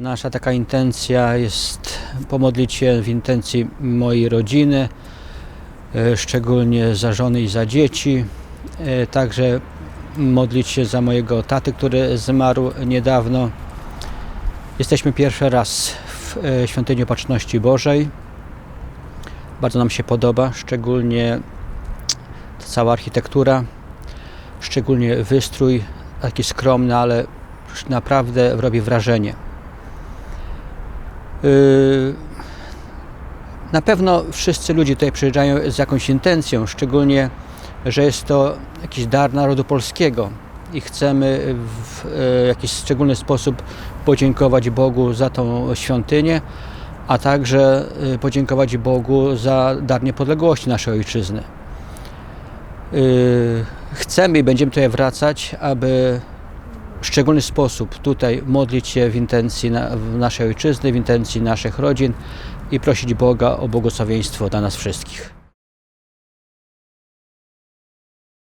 Nasza taka intencja jest pomodlić się w intencji mojej rodziny, e, szczególnie za żony i za dzieci. E, Także modlić się za mojego taty, który zmarł niedawno. Jesteśmy pierwszy raz w e, Świątyni Opatrzności Bożej. Bardzo nam się podoba, szczególnie cała architektura, szczególnie wystrój, taki skromny, ale naprawdę robi wrażenie. Yy, Na pewno wszyscy ludzie tutaj przyjeżdżają z jakąś intencją, szczególnie, że jest to jakiś dar narodu polskiego i chcemy w e, jakiś szczególny sposób podziękować Bogu za tą świątynię, a także e, podziękować Bogu za dar niepodległości naszej ojczyzny. Chcemy i będziemy tutaj wracać, aby w szczególny sposób tutaj modlić się w intencji na, w naszej ojczyzny, w intencji naszych rodzin i prosić Boga o błogosławieństwo dla nas wszystkich.